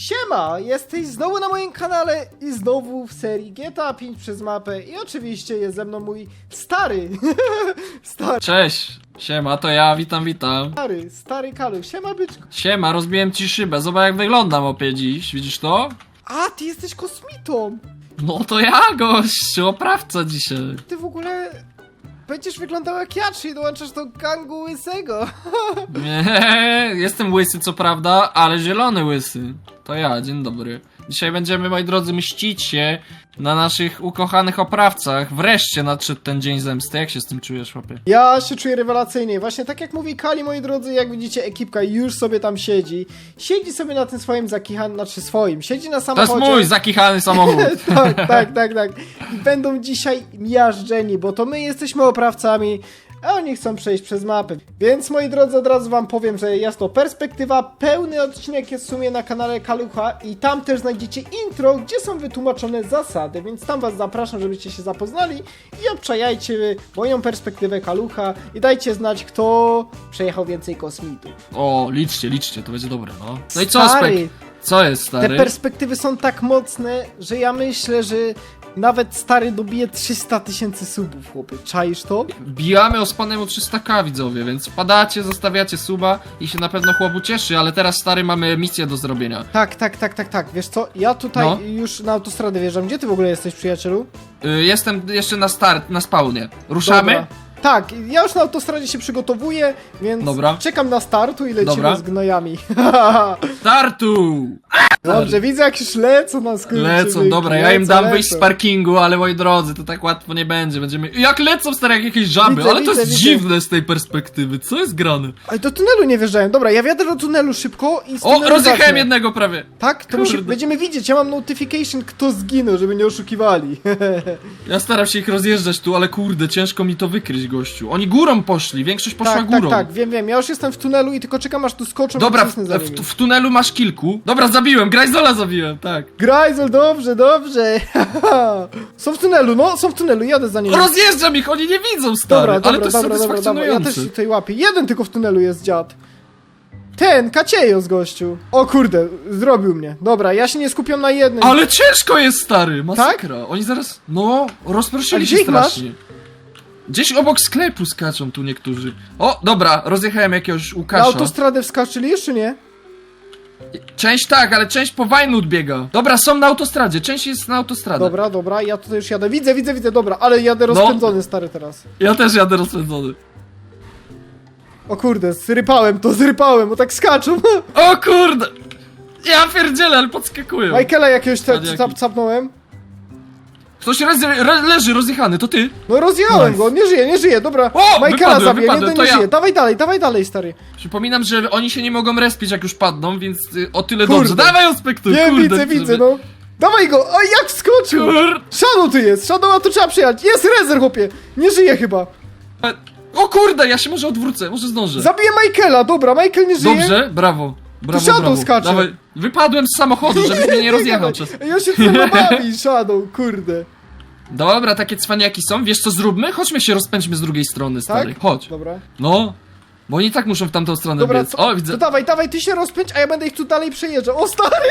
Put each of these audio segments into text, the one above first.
Siema, jesteś znowu na moim kanale i znowu w serii GTA 5 przez mapę i oczywiście jest ze mną mój stary, stary, Cześć, siema, to ja, witam, witam. stary, stary Kalu. Siema byczku. Siema, rozbiłem ci szybę, zobacz jak wyglądam opie dziś, widzisz to? A, ty jesteś kosmitą. No to ja, gościu, oprawca dzisiaj. Ty w ogóle będziesz wyglądał jak ja, czyli dołączasz do gangu łysego. Nie, jestem łysy co prawda, ale zielony łysy. To ja, dzień dobry. Dzisiaj będziemy, moi drodzy, mścić się na naszych ukochanych oprawcach. Wreszcie nadszedł ten dzień zemsty. Jak się z tym czujesz, chłopie? Ja się czuję rewelacyjnie. Właśnie tak jak mówi Kali, moi drodzy, jak widzicie, ekipka już sobie tam siedzi. Siedzi sobie na tym swoim zakichanym, znaczy swoim. Siedzi na To samochodzie. jest mój zakichany samochód. tak, tak, tak, tak. I będą dzisiaj miażdżeni, bo to my jesteśmy oprawcami, a oni chcą przejść przez mapę. Więc moi drodzy, od razu wam powiem, że jest to perspektywa. Pełny odcinek jest w sumie na kanale Kalucha i tam też znajdziecie intro, gdzie są wytłumaczone zasady, więc tam was zapraszam, żebyście się zapoznali i obczajajcie moją perspektywę Kalucha i dajcie znać, kto przejechał więcej kosmitów. O, liczcie, liczcie, to będzie dobre, no. No i co, Stary, Spek? Co jest, Te stary? perspektywy są tak mocne, że ja myślę, że nawet stary dobije 300 tysięcy subów, chłopie. Czaisz to? Bijamy o spanemu 300k widzowie, więc wpadacie, zostawiacie suba i się na pewno chłop ucieszy, ale teraz stary mamy misję do zrobienia. Tak, tak, tak, tak, tak. Wiesz co? Ja tutaj No. już na autostradę wjeżdżam. Gdzie ty w ogóle jesteś, przyjacielu? Y, jestem jeszcze na start, na spawnie. Ruszamy? Dobra. Tak, ja już na autostradzie się przygotowuję, więc Dobra. czekam na startu i lecimy Dobra. z gnojami. Startu! Dobrze, widzę jak już lecą na skrócie. Lecą, dobra, ja im dam wyjść z parkingu, ale moi drodzy, to tak łatwo nie będzie. Będziemy. Jak lecą stare jak jakieś żaby, Widzę, ale to widzę, jest widzę. dziwne z tej perspektywy. Co jest grane? Ale do tunelu nie wjeżdżają. Dobra, ja wjadę do tunelu szybko i z O, tunelu rozjechałem zacznę. jednego prawie. Tak? To musi, Kurde. będziemy widzieć. Ja mam notification, kto zginął, żeby nie oszukiwali. Ja staram się ich rozjeżdżać tu, ale kurde, ciężko mi to wykryć, gościu. Oni górą poszli, większość poszła tak, górą. tak, tak, wiem, wiem. Ja już jestem w tunelu i tylko czekam aż tu skoczą Dobra, w, za w, w tunelu masz kilku. Dobra, zabiłem, Grajzola zabiłem, tak. Grajzel, dobrze, dobrze. są w tunelu, no, są w tunelu, jadę za nimi. Rozjeżdżam ich, oni nie widzą, stary, Dobra, ale dobra, to jest dobra, dobra, dobra. Ja też się tutaj łapię. Jeden tylko w tunelu jest dziad. Ten, Kaciejos, gościu. O kurde, zrobił mnie. Dobra, ja się nie skupiam na jednym. Ale ciężko jest, stary, masakra. Oni zaraz, no, rozproszyli się ich masz? strasznie. Gdzieś obok sklepu skaczą tu niektórzy. O, dobra, rozjechałem jakiegoś Na Łukasza. autostradę wskoczyli jeszcze nie? Część tak, ale część po Wajnut biega. Dobra, są na autostradzie, część jest na autostradzie. Dobra, dobra, ja tutaj już jadę. Widzę, widzę, widzę, dobra, ale jadę No. rozpędzony stary teraz. Ja też jadę rozpędzony. O kurde, zrypałem to, zrypałem, bo tak skaczą. O kurde! Ja pierdzielę, ale podskakują. Michaela jakiegoś te, Adiaki. cap, capnąłem. Ktoś raz, re, leży rozjechany, to ty? No rozjechałem Nice. go, nie żyje, nie żyje, dobra. O, Michaela wypadłem, zabiję, wypadłem, jeden to nie ja. żyje. Dawaj dalej, dawaj dalej, stary. Przypominam, że oni się nie mogą respić jak już padną, więc y, o tyle Kurde. dobrze. Dawaj ospektu, Nie, kurde. widzę, żeby- widzę, no. Dawaj go, oj jak wskoczył. Kur... Shadow tu jest, Shadow, a tu trzeba przyjechać. Jest rezer, chłopie. Nie żyje chyba. O kurde, ja się może odwrócę, może zdążę. Zabiję Michaela, dobra, Michael nie żyje. Dobrze, brawo. Brawo, Shadow brawo. skacze. Dawaj, wypadłem z samochodu, żebyś mnie nie rozjechał czas. Ja się chcę bawi, Shadow, kurde. Dobra, takie cwaniaki są. Wiesz co zróbmy? Chodźmy się rozpędźmy z drugiej strony, stary. Tak? Chodź. Dobra. No. Bo oni tak muszą w tamtą stronę Dobra, biec. O, widzę. to dawaj, dawaj, ty się rozpędź, a ja będę ich tu dalej przejeżdżał. O, stary!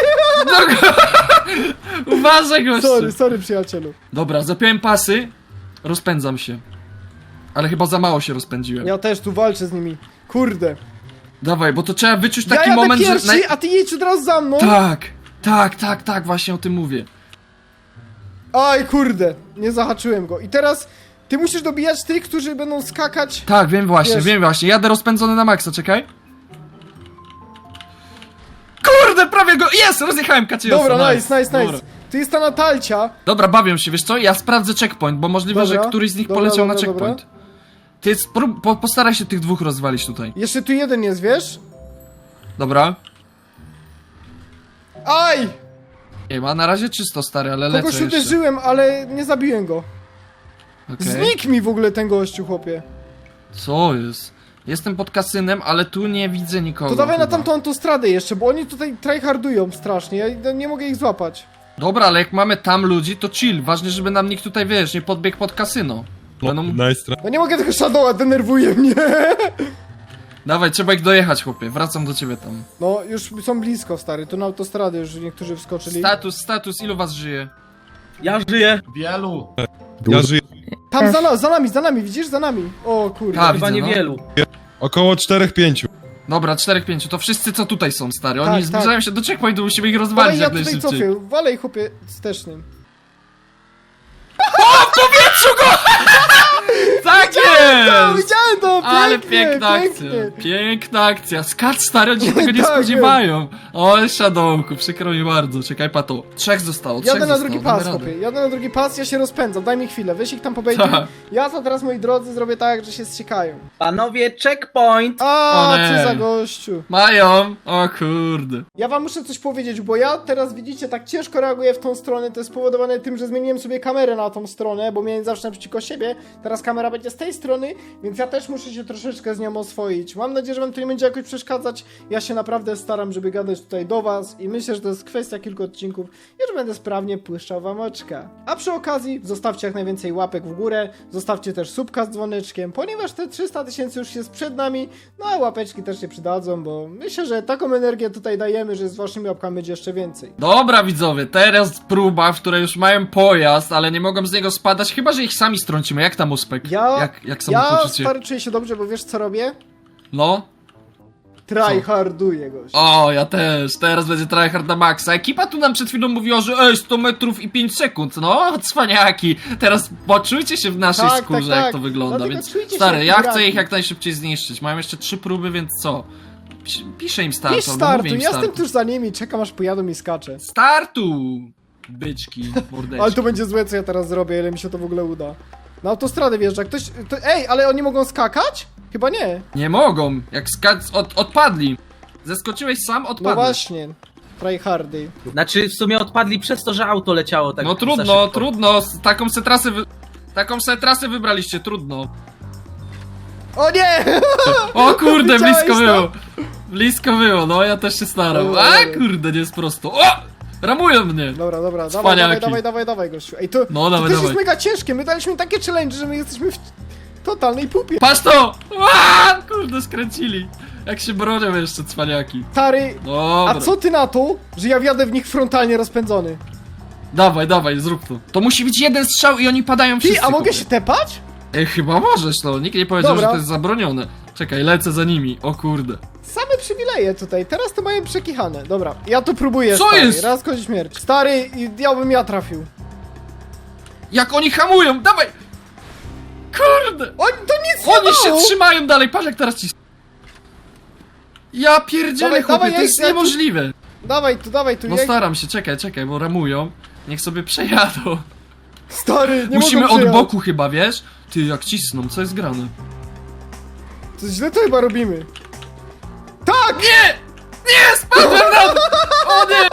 Uważaj, gościu. Sorry, sorry, przyjacielu. Dobra, zapiąłem pasy. Rozpędzam się. Ale chyba za mało się rozpędziłem. Ja też tu walczę z nimi. Kurde. Dawaj, bo to trzeba wyczuć Ja taki jadę moment, pierwszy, że... naj- a ty jedź od razu za mną. Tak, tak, tak, tak, właśnie o tym mówię. Aj, kurde, nie zahaczyłem go. I teraz ty musisz dobijać tych, którzy będą skakać. Tak, wiem właśnie, Wiesz- wiem właśnie. Jadę rozpędzony na maksa, czekaj. Kurde, prawie go... Jest! Rozjechałem Kaciosa. Dobra, nice, nice, nice. Dobra. Tu jest ta Natalcia. Dobra, bawią się, wiesz co? Ja sprawdzę checkpoint, bo możliwe, Dobra, że któryś z nich dobra, poleciał dobra, na checkpoint. Ty sprób, po, postaraj się tych dwóch rozwalić tutaj. Jeszcze tu jeden jest, wiesz? Dobra. Aj! Nie ma na razie czysto, stary, ale lecę Kogoś jeszcze. uderzyłem, ale nie zabiłem go. Okej. Znikł mi w ogóle ten gościu, chłopie. Co jest? Jestem pod kasynem, ale tu nie widzę nikogo. To dawaj na chyba. tamtą autostradę jeszcze, bo oni tutaj tryhardują strasznie. Ja nie mogę ich złapać. Dobra, ale jak mamy tam ludzi, to chill. Ważne, żeby nam nikt tutaj, wiesz, nie podbiegł pod kasyno. Będą... Nice try. No nie mogę tego Shadowa, denerwuje mnie. Dawaj, trzeba ich dojechać, chłopie. Wracam do ciebie tam. No, już są blisko, stary, tu na autostradę już niektórzy wskoczyli. Status, status, ilu was żyje? Ja żyję. Wielu. Ja żyję. Tam za, na, za nami, za nami, widzisz? Za nami. O kurde. Tak. Chyba widzę, no. niewielu. Około 4-5. Dobra, 4-5, to wszyscy co tutaj są, stary. Oni Tak, zbliżają tak. się do checkpointu, musimy ich Dalej, rozwalić ja jak tutaj najszybciej. cofię, walej chłopie wstecznym. Tak No, jest! widziałem to, pięknie, Ale piękna akcja, pięknie. piękna akcja. Skacz stary, oni się tego nie Tak, spodziewają. O, Shadowku, przykro mi bardzo. Czekaj, pato. Trzech zostało, trzech Jadę na zostało, drugi damy pas, radę. chłopie. Jadę na drugi pas, ja się rozpędzam, daj mi chwilę, weź ich tam pobejdzie. Tak. Ja to teraz, moi drodzy, zrobię tak, że się zciekają. Panowie, checkpoint! O nie. co za gościu. Mają! O kurde. Ja wam muszę coś powiedzieć, bo ja teraz widzicie, tak ciężko reaguję w tą stronę. To jest spowodowane tym, że zmieniłem sobie kamerę na tą stronę, bo miałem zawsze naprzeciwko siebie. Teraz kamera będzie z tej strony, więc ja też muszę się troszeczkę z nią oswoić. Mam nadzieję, że wam to nie będzie jakoś przeszkadzać. Ja się naprawdę staram, żeby gadać tutaj do was i myślę, że to jest kwestia kilku odcinków i że będę sprawnie błyszczał wam oczka. A przy okazji zostawcie jak najwięcej łapek w górę, zostawcie też subka z dzwoneczkiem, ponieważ te 300 tysięcy już jest przed nami, no a łapeczki też się przydadzą, bo myślę, że taką energię tutaj dajemy, że z waszymi łapkami będzie jeszcze więcej. Dobra widzowie, teraz próba, w której już mają pojazd, ale nie mogą z niego spadać, chyba że ich sami strącimy. Jak tam uspek? Ja, Jak, jak ja samopoczucie? stary czuję się dobrze, bo wiesz co robię? No? Tryharduję goś. O, ja też. Teraz będzie tryhard na maksa. Ekipa tu nam przed chwilą mówiła, że ej, 100 metrów i 5 sekund. No, cwaniaki. Teraz poczujcie się w naszej Tak, skórze, tak, jak tak. to wygląda, Dlatego więc czujcie się stary, ja chcę ich jak najszybciej zniszczyć. Mają jeszcze trzy próby, więc co? Pis- Piszę im start, Pisz albo startu, mówię im ja start. jestem tuż za nimi, czekam aż pojadą i skaczę. Startu! Byczki, mordeczki. Ale to będzie złe, co ja teraz zrobię, ile mi się to w ogóle uda. Na autostradę wjeżdża ktoś... To, ej, ale oni mogą skakać? Chyba nie. Nie mogą, jak skac... Od, odpadli. Zeskoczyłeś sam, No właśnie. Tryhardy. Znaczy, w sumie odpadli przez to, że auto leciało tak no za trudno, szybko. trudno. Taką se trasę wy... Taką se trasę wybraliście, trudno. O nie! O kurde, Widziałeś blisko to? było. Blisko było, no ja też się staram. Dobra, A kurde, nie jest prosto. O! Ramują mnie. Dobra, dobra, dawaj, dawaj, dawaj, dawaj, dawaj, gościu. Ej, to, No, to dawaj, też dawaj. jest mega ciężkie, my daliśmy takie challenge, że my jesteśmy w totalnej pupie. Patrz to! A, kurde, skręcili. Jak się bronią jeszcze cwaniaki. Stary, Dobra. a co ty na to, że ja wjadę w nich frontalnie rozpędzony? Dawaj, dawaj, zrób to. To musi być jeden strzał i oni padają Ty, wszyscy. a mogę się tepać? Ej, chyba możesz, no. Nikt nie powiedział, Dobra. że to jest zabronione. Czekaj, lecę za nimi. O kurde. Same przywileje tutaj, teraz to mają przekichane. Dobra, ja to próbuję, Co stary, jest? raz kozi śmierć. Stary, i ja bym ja trafił. Jak oni hamują, dawaj! Kurde! Oni, to nic nie Oni się trzymają dalej, patrz jak teraz ci... Ja pierdzielę, Dawaj, chłopie, dawaj, to ja- jest ja tu- niemożliwe. Dawaj tu, dawaj tu, No staram się, czekaj, czekaj, bo ramują. Niech sobie przejadą. Stary, nie Musimy od przyjechać. boku chyba, wiesz? Ty, jak cisną, co jest grane? To źle to chyba robimy. Tak! Nie! Nie, spadłem na! O nie!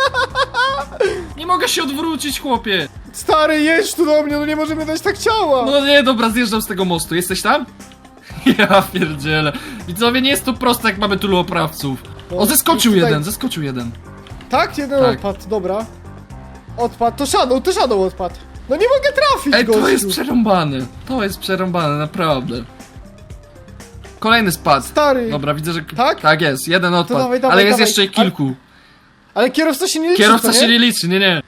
Nie mogę się odwrócić, chłopie! Stary, jedź tu do mnie, no nie możemy dać tak ciała! No nie, dobra, zjeżdżam z tego mostu. Jesteś tam? Ja pierdzielę. Widzowie, nie jest to proste, jak mamy tylu oprawców. O, zeskoczył tutaj- jeden, zeskoczył jeden. Tak? Jeden Tak. odpadł, dobra. Odpadł, to Shadow, to Shadow odpadł. No nie mogę trafić, Ej, to gościu. jest przerąbane. To jest przerąbane, naprawdę. Kolejny spad. Stary. Dobra, widzę, że... Tak? Tak jest, jeden odpadł. dawaj, dawaj, ale jest dawaj. jeszcze kilku. Ale kierowca się nie liczy, Kierowca się nie liczy, nie, nie.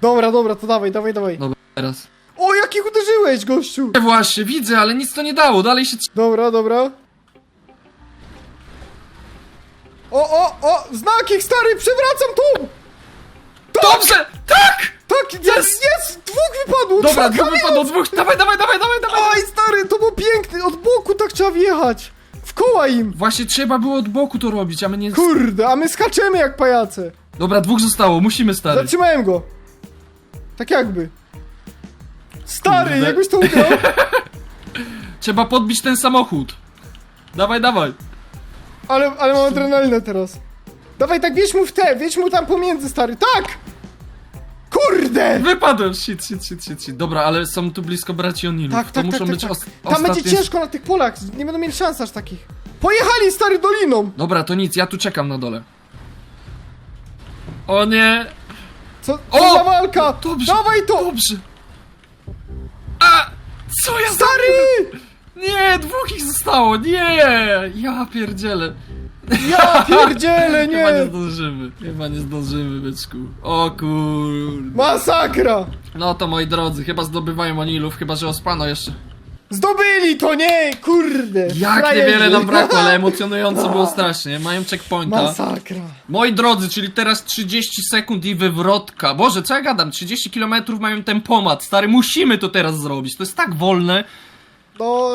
Dobra, dobra, to dawaj, dawaj, dawaj. Dobra, teraz. O, jakich uderzyłeś, gościu! Nie, Właśnie, widzę, ale nic to nie dało, dalej się... Dobra, dobra. O, o, o! Znaki, stary, przewracam tu! Dobrze! Tak! Tak, jest, Jest! Dwóch wypadło! Dobra, dwóch wypadło, dwóch. Dawaj, dawaj, dawaj, dawaj, dawaj! Oj, stary, to było piękne! Od boku tak trzeba wjechać! W koła im! Właśnie trzeba było od boku to robić, a my nie... Kurde, a my skaczemy jak pajace! Dobra, dwóch zostało, musimy, stary. Zatrzymałem go! Tak jakby. Stary, Kurde. jakbyś to ugrał? Trzeba podbić ten samochód. Dawaj, dawaj. Ale, ale mam adrenalinę teraz. Dawaj, tak wieź mu w te, wieź mu tam pomiędzy, stary, tak! Kurde! Wypadłem, shit, shit, shit, shit, shit. Dobra, ale są tu blisko braci Onilów. Tak, to tak, muszą tak, tak, być tak. os Tam ostatnie... będzie ciężko na tych polach, nie będą mieli szans aż takich. Pojechali, stary, doliną! Dobra, to nic, ja tu czekam na dole. O nie! Co, O! za walka? Dobrze, Dawaj to! Dobrze. A! Co ja Stary! Nie, dwóch ich zostało, nie! Ja pierdzielę. Ja pierdzielę, Chyba nie nie! zdążymy, chyba nie zdążymy, byczku. O kurde. Masakra! No to moi drodzy, chyba zdobywają Onilów, chyba że ospano jeszcze. Zdobyli to, nie! Kurde! Jak frajerzy. niewiele nam brakło, ale emocjonująco było strasznie. Mają checkpointa. Masakra. Moi drodzy, czyli teraz 30 sekund i wywrotka. Boże, co ja gadam? 30 km mają tempomat. Stary, musimy to teraz zrobić. To jest tak wolne. No,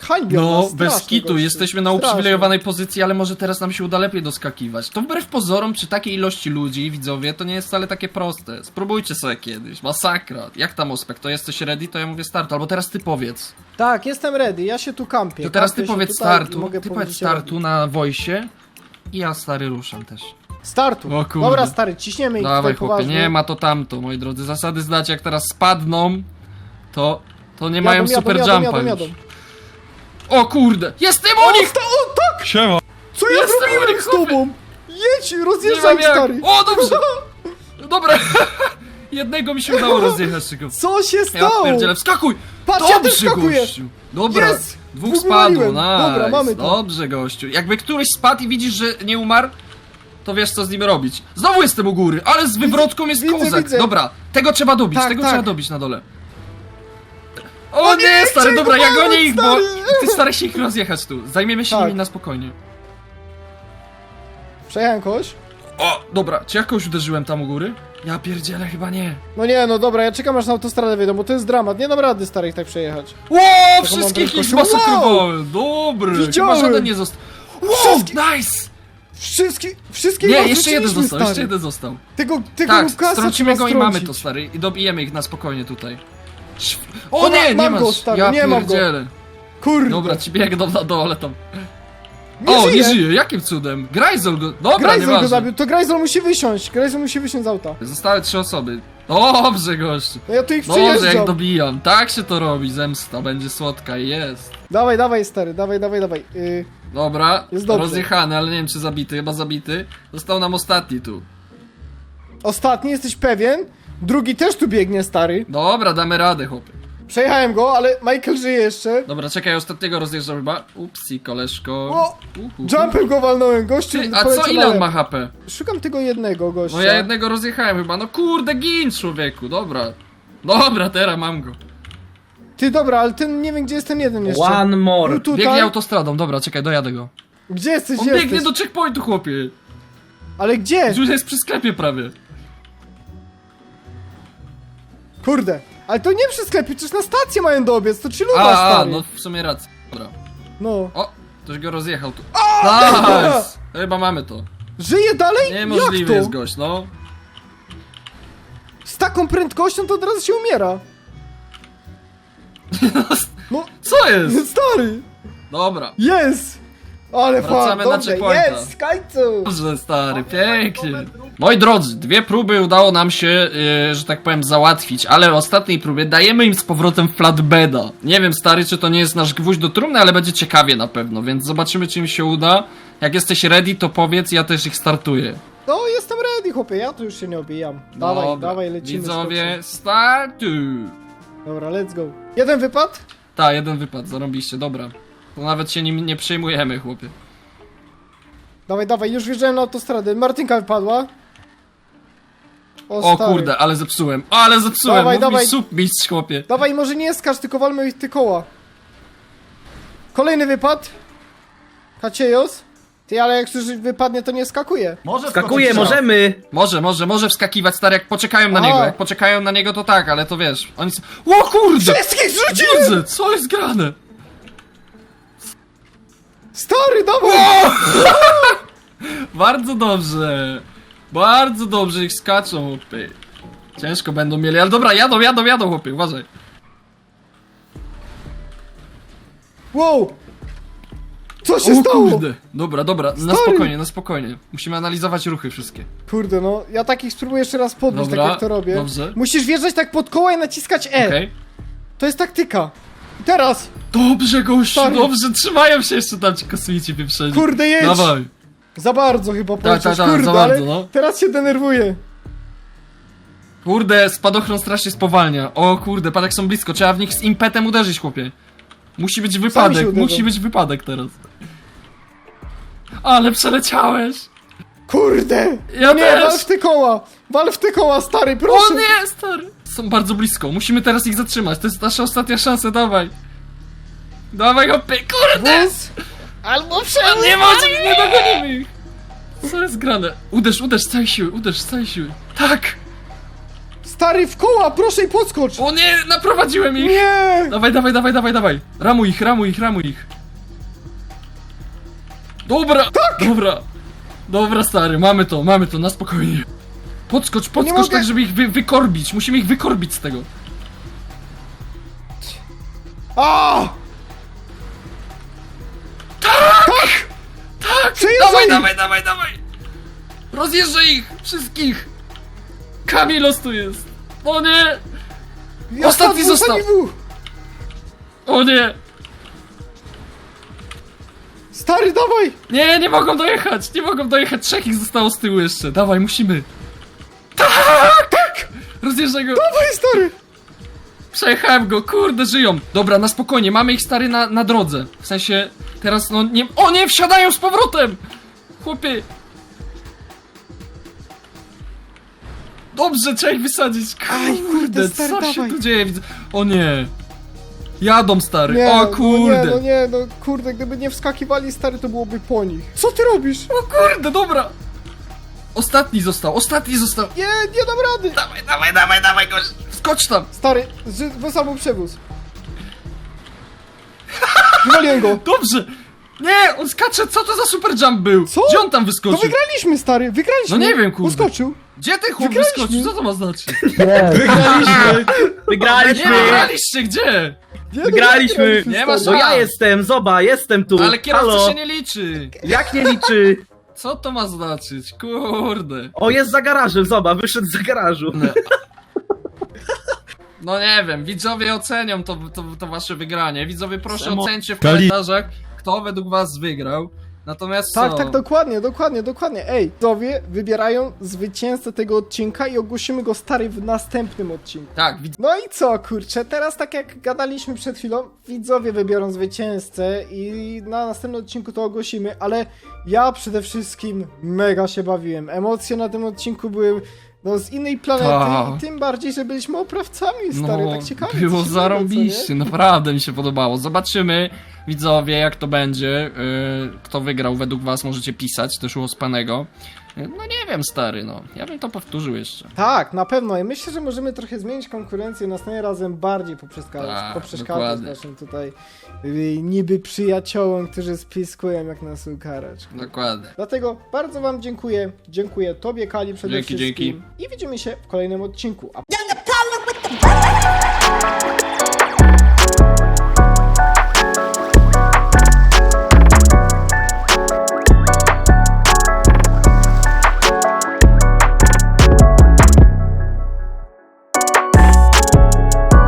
hańbią No, nas, bez strasznie, kitu. gościu. Jesteśmy na Strasznie. uprzywilejowanej pozycji, ale może teraz nam się uda lepiej doskakiwać. To wbrew pozorom, przy takiej ilości ludzi, widzowie, to nie jest wcale takie proste. Spróbujcie sobie kiedyś. Masakra. Jak tam, Ospek? To jesteś ready? To ja mówię start. Albo teraz ty powiedz. Tak, jestem ready, ja się tu kampię. To teraz ty Kampię się powiedz tutaj i startu. mogę Ty powiedzieć powiedz startu na wojsie. I ja, stary, ruszam też. Startu. O kurde. Dobra, stary, ciśniemy ich Dawaj tutaj chłopie, poważnie. nie ma to tamto, moi drodzy. Zasady znacie, jak teraz spadną, to, to nie Jadą, mają super jadą, jumpa jadą, już. jadą. O kurde, jestem u O, nich! sta- o, tak! Siema. Co ja Jestem u zrobiłem nich, z tobą? Jedź, rozjeżdżaj, jak. stary. O, dobrze! Dobra, jednego mi się udało rozjechać tylko. Co się Ja stało? pierdzielę, wskakuj! Patrz, ja też Dobrze, skakuję. gościu! Dobra, Jest! dwóch Dwóch spadło, wywaliłem. nice. Dobra, mamy to. Dobrze, gościu. Jakby któryś spadł i widzisz, że nie umarł, to wiesz, co z nim robić. Znowu jestem u góry, ale z wywrotką jest widzę, kozak. widzę. Dobra, tego trzeba dobić, Tak, tego tak. trzeba dobić na dole. O, nie, stary, dobra, ja gonię ich, bo stary. ty staraj się ich rozjechać tu. Zajmiemy się Tak. nimi na spokojnie. Przejechałem kogoś? O, dobra, czy jakoś uderzyłem tam u góry? Ja pierdzielę, chyba nie. No nie, no dobra, ja czekam aż na autostradę wyjdą, bo to jest dramat. Nie dam rady, stary, ich tak przejechać. Ło, wszystkich ich zmasakrowałem. Dobry, chyba Widziałem. żaden nie został. Wow, nice! Wszystkie, wszystkie Nie, jeszcze jeden został, stary. jeszcze jeden został. Tego, tego Tak, Lukasa strącimy trzeba go i mamy strącić. to, stary. I dobijemy ich na spokojnie tutaj. O Dobra, nie, nie mam masz. go, stary, ja nie mam go. pierdzielę. Kurde. Dobra, ci biegną na dole tam. nie o, żyje. nie żyje, jakim cudem? Grajzol go. Dobra, Grajzol go nieważne. zabił, to Grajzol musi wysiąść. Grajzol musi wysiąść z auta. Zostały trzy osoby. Dobrze, gościu. No ja tu ich Dobrze, jak przejeżdżam. dobijam. Tak się to robi, zemsta będzie słodka i jest. Dawaj, dawaj, stary, dawaj, dawaj, dawaj. Yy, Dobra, Jest dobrze. rozjechany, ale nie wiem czy zabity, chyba zabity. Został nam ostatni tu. ostatni, jesteś pewien? Drugi też tu biegnie, stary. Dobra, damy radę, chłopie. Przejechałem go, ale Michael żyje jeszcze. Dobra, czekaj, ostatniego rozjeżdżam chyba. Upsi, koleżko. O! Uhu. Jumpem go walnąłem, gościu. Ty, a co, ile on ma HP? Szukam tego jednego gościa. No ja jednego rozjechałem chyba, no kurde, gin człowieku, dobra. Dobra, teraz mam go. Ty, dobra, ale ten, nie wiem gdzie jest ten jeden jeszcze. One more. Był tutaj. Biegnie autostradą, dobra, czekaj, dojadę go. Gdzie jesteś, On gdzie biegnie jesteś? do checkpointu, chłopie. Ale gdzie? Już jest przy sklepie prawie. Kurde. Ale to nie przy sklepie, przecież na stację mają dobiec, to ci luba, A, stary. no w sumie racja. Dobra. No. O, ktoś go rozjechał tu. Nice! Chyba mamy to. Żyje dalej? Niemożliwy Jak to? jest gość, no. Z taką prędkością to od razu się umiera. No, Co jest? stary. Dobra. Jest. Ale Wracamy fan, na dobrze, checkpointa. jest, w końcu. Dobrze, stary, pięknie. Moi drodzy, dwie próby udało nam się, yy, że tak powiem, załatwić, ale w ostatniej próbie dajemy im z powrotem flatbeda. Nie wiem, stary, czy to nie jest nasz gwóźdź do trumny, ale będzie ciekawie na pewno, więc zobaczymy, czy im się uda. Jak jesteś ready, to powiedz, ja też ich startuję. No, jestem ready, chłopie, ja tu już się nie obijam. Dawaj, Dobra. dawaj, lecimy. Widzowie, startuj! Dobra, let's go. Jeden wypad? Ta, jeden wypad, zarąbiście, dobra. To nawet się nim nie przejmujemy, chłopie. Dawaj, dawaj, już wjeżdżałem na autostradę. Martynka wypadła. O stary. kurde, ale zepsułem, ale zepsułem, Dawaj, Mów dawaj. mi submistrz, chłopie. Dawaj, może nie skacz, tylko walmy ich te koła. Kolejny wypad. Kaciejos. Ty, ale jak już wypadnie, to nie skakuje. Może Skakuje, skoczyć, możemy. Może, może, może wskakiwać, stary, jak poczekają na A. niego. Jak poczekają na niego, to tak, ale to wiesz. Oni. s- O kurde! Wszystkich zrzuciłem! Widzę, co jest grane? Stary, dawaj! Bardzo dobrze. Bardzo dobrze ich skaczą, chłopie. Ciężko będą mieli, ale dobra, jadą, jadą, jadą, chłopie, uważaj. Wow! Co się stało? kurde. Dobra, dobra, na Stary. spokojnie, na spokojnie. Musimy analizować ruchy wszystkie. Kurde, no, ja takich spróbuję jeszcze raz podbić, Dobra, tak jak to robię. dobrze. Musisz wjeżdżać tak pod koła i naciskać E. Okej. To jest taktyka. I teraz! Dobrze, gościu, Stary. dobrze, trzymają się jeszcze tam ci kosmici pieprzeni. Kurde, jedź! Dawaj. Za bardzo chyba polecisz, tak, kurde, za ale bardzo, no. teraz się denerwuję. Kurde, spadochron strasznie spowalnia. O kurde, patrz jak są blisko, trzeba w nich z impetem uderzyć, chłopie. Musi być wypadek, uderzą. musi być wypadek teraz. Ale przeleciałeś! Kurde! Ja nie, też! wal w te koła! Wal w te koła, stary, O proszę! nie, stary! Są bardzo blisko, musimy teraz ich zatrzymać, to jest nasza ostatnia szansa, dawaj! Dawaj hopy, kurde! Wóz! Albo A przewóz! nie może, nie dogonimy ich! Co jest grane? Uderz, uderz z całej siły, uderz z całej siły. Tak! Stary, w koła, proszę i podskocz! O nie, naprowadziłem ich! Nie! Dawaj, dawaj, dawaj, dawaj, dawaj! Ramuj ich, ramuj ich, ramuj ich! Dobra! Tak! Dobra! Dobra, stary, mamy to, mamy to, na spokojnie. Podskocz, podskocz mogę. tak, żeby ich wy wykorbić. Musimy ich wykorbić z tego. A! Tak! Przejeżdżaj Dawaj, dawaj, dawaj, dawaj! Rozjeżdżaj ich! Wszystkich! Kamilos tu jest! O nie! Ja Ostatni został. O nie! Stary, dawaj! Nie, nie mogą dojechać! Nie mogą dojechać! Trzech ich zostało z tyłu jeszcze! Dawaj, musimy! Tak! Tak! Rozjeżdżaj go! Dawaj, stary! Przejechałem go, kurde, żyją! Dobra, na spokojnie, mamy ich stary na, na drodze. W sensie, teraz no nie... O nie, wsiadają z powrotem! Chłopie! Dobrze, trzeba ich wysadzić. Kurde, Aj, kurde, stary, co się dawaj. tu dzieje? Widzę... O nie! Jadą, stary, Nie, o No kurde! nie, no nie, no kurde, gdyby nie wskakiwali, stary, to byłoby po nich. Co ty robisz? O kurde, dobra! Ostatni został, ostatni został! Nie, nie dam rady! Dawaj, dawaj, dawaj, dawaj, gość! Skocz tam! Stary, wysłał mu przewóz. Wywaliłem go. Dobrze! Nie, on skacze, co to za super jump był? Co? Gdzie on tam To wyskoczył? wygraliśmy, stary, wygraliśmy. No nie wiem, kurde. Uskoczył. Gdzie ty chłop Wygraliśmy. wyskoczył? Co to ma znaczyć? Wygraliśmy! Nie Wygraliśmy! wygraliście, gdzie? Nie, no, Wygraliśmy. wygraliśmy, Nie ma stary. No ja jestem, zoba, jestem tu! Ale kierowca Halo? się nie liczy. Jak nie liczy? Co to ma znaczyć? Kurde. O, jest za garażem, zoba, wyszedł za garażu. No nie wiem, widzowie ocenią to, to, to wasze wygranie. Widzowie proszę Samo- ocencie w Kali- komentarzach, kto według was wygrał. Natomiast Tak, co? tak, dokładnie, dokładnie, dokładnie. Ej, widzowie wybierają zwycięzcę tego odcinka i ogłosimy go stary w następnym odcinku. Tak, widz... No i co, kurczę, teraz tak jak gadaliśmy przed chwilą, widzowie wybiorą zwycięzcę i na następnym odcinku to ogłosimy, ale ja przede wszystkim mega się bawiłem. Emocje na tym odcinku były no z innej planety Tak. i tym bardziej, że byliśmy oprawcami, stary, No, tak ciekawie. było zarąbiście, naprawdę mi się podobało. Zobaczymy, widzowie, jak to będzie. Yy, kto wygrał według was, możecie pisać, też u Ospanego. No nie wiem, stary, no. Ja bym to powtórzył jeszcze. Tak, na pewno. I myślę, że możemy trochę zmienić konkurencję, następnym razem bardziej poprzeszkadzać, Tak, poprzeszkadzać naszym tutaj y, niby przyjaciołom, którzy spiskują jak nas ukarać. Dokładnie. Dlatego bardzo wam dziękuję. Dziękuję tobie, Kali, przede Dzięki, wszystkim. dzięki. I widzimy się w kolejnym odcinku. A